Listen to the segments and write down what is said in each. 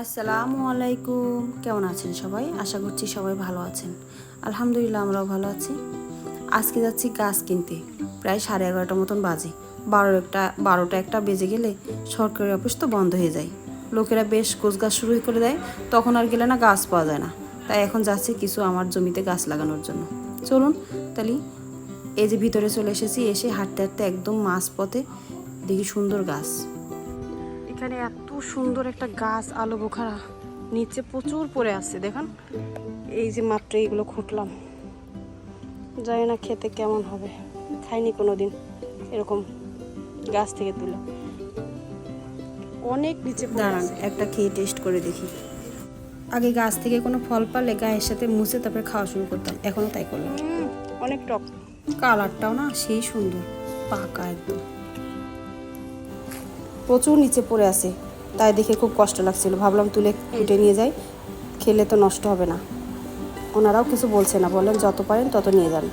আসসালামু আলাইকুম। কেমন আছেন সবাই? আশা করছি সবাই ভালো আছেন। আলহামদুলিল্লাহ, আমরাও ভালো আছি। আজকে যাচ্ছি গাছ কিনতে। প্রায় সাড়ে এগারোটার মতন বাজে। বারো একটা, বারোটা একটা বেজে গেলে সরকারি অফিস তো বন্ধ হয়ে যায়। লোকেরা বেশ গোছ গাছ শুরু করে দেয়, তখন আর গেলে না গাছ পাওয়া যায় না। তাই এখন যাচ্ছি কিছু আমার জমিতে গাছ লাগানোর জন্য। চলুন, তাহলে এই যে ভিতরে চলে এসেছি, এসে হাঁটতে হাঁটতে একদম মাঝ পথে দেখি সুন্দর গাছ। এখানে এত সুন্দর একটা গাছ আলো বোখারা। নিচে প্রচুর পড়ে আছে দেখেন। এই যে মাত্র এইগুলো খুঁটলাম। জানি না খেতে কেমন হবে। খাইনি কোনো দিন এরকম গাছ থেকে তুলে। অনেক নিচে দাঁড়ান একটা খেয়ে টেস্ট করে দেখি। আগে গাছ থেকে কোনো ফল পালে গায়ের সাথে মুছে তারপরে খাওয়া শুরু করতাম। এখনও তাই করলাম। অনেক টক কালারটাও না সেই সুন্দর পাকা একদম। প্রচুর নিচে পড়ে আছে। তাই দেখে খুব কষ্ট লাগছিল। ভাবলাম তুলে কুটে নিয়ে যাই। খেলে তো নষ্ট হবে না। ওনারাও কিছু বলছে না। বললেন, যত পারেন তত নিয়ে যান।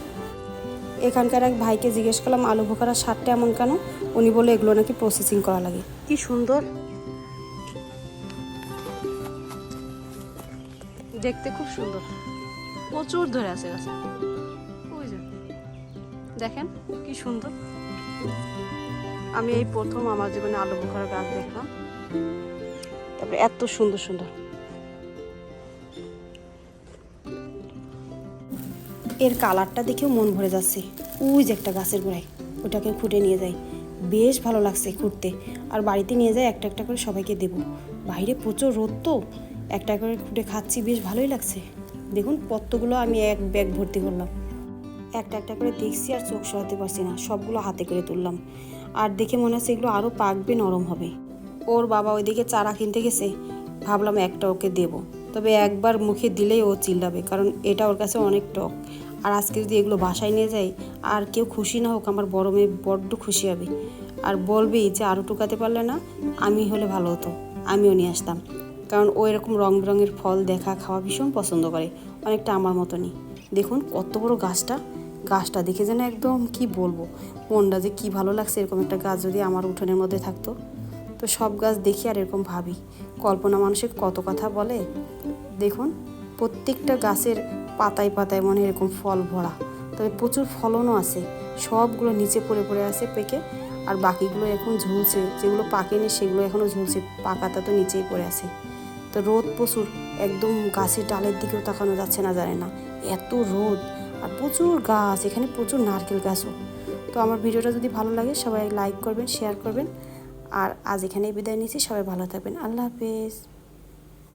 এখানকার এক ভাইকে জিজ্ঞেস করলাম, আলু বোখারা সারটা এমন কেন? উনি বলে এগুলো নাকি প্রসেসিং করা লাগে। কি সুন্দর। দেখতে খুব সুন্দর। প্রচুর ধরে আছে গাছে। দেখেন কি সুন্দর। আমি এই প্রথম আমার জীবনে আলু বোখারা গাছ দেখলাম। তারপরে এত সুন্দর সুন্দর। এর কালারটা দেখেও মন ভরে যাচ্ছে। ওই যে একটা গাছের গোড়ায়, ওটাকে খুঁটে নিয়ে যাই। বেশ ভালো লাগছে খুঁটতে। আর বাড়িতে নিয়ে যাই, একটা একটা করে সবাইকে দেব। বাইরে প্রচুর রোদ তো, একটা করে খুঁটে খাচ্ছি, বেশ ভালোই লাগছে। দেখুন পত্তগুলো আমি এক ব্যাগ ভর্তি করলাম। একটা একটা করে দেখছি আর চোখ সরাতে পারছি না। সবগুলো হাতে করে তুললাম। আর দেখে মনে হচ্ছে এগুলো আরও পাকবে, নরম হবে। ওর বাবা ওইদিকে চারা কিনতে গেছে। ভাবলাম একটা ওকে দেব। তবে একবার মুখে দিলেই ও চিল্লাবে, কারণ এটা ওর কাছে অনেক টক। আর আজকে যদি এগুলো বাসায় নিয়ে যাই আর কেউ খুশি না হোক, আমার বড় মেয়ে বড্ড খুশি হবে। আর বলবেই যে আরও টুকাতে পারলে না, আমি হলে ভালো হতো। আমিও নিয়ে আসতাম। কারণ ও এরকম রং বেরঙের ফল দেখা খাওয়া ভীষণ পছন্দ করে। অনেকটা আমার মতনই। দেখুন কত বড় গাছটা। গাছটা দেখে যেন একদম কি বলব? মনটা যে কি ভালো লাগছে এরকম একটা গাছ যদি আমার উঠোনের মধ্যে থাকতো। তো সব গাছ দেখি আর এরকম ভাবি। কল্পনা মানুষের কত কথা বলে। দেখুন, প্রত্যেকটা গাছের পাতায় পাতায় মনে এরকম ফল ভরা। তবে প্রচুর ফলনও আছে। সবগুলো নিচে পড়ে পড়ে আছে পেকে। আর বাকিগুলো এখন ঝুলছে। যেগুলো পাকেনি সেগুলো এখনও ঝুলছে। পাকাটা তো নিচেই পড়ে আছে। তো রোদ প্রচুর। একদম গাছের ডালের দিকেও তাকানো যাচ্ছে না, জানে না। এত রোদ। আর প্রচুর গাছ, এখানে প্রচুর নারকেল গাছও। তো আমার ভিডিওটা যদি ভালো লাগে, সবাই লাইক করবেন শেয়ার করবেন। আর আজ এখানেই বিদায় নিচ্ছি, সবাই ভালো থাকবেন। আল্লাহ হাফেজ।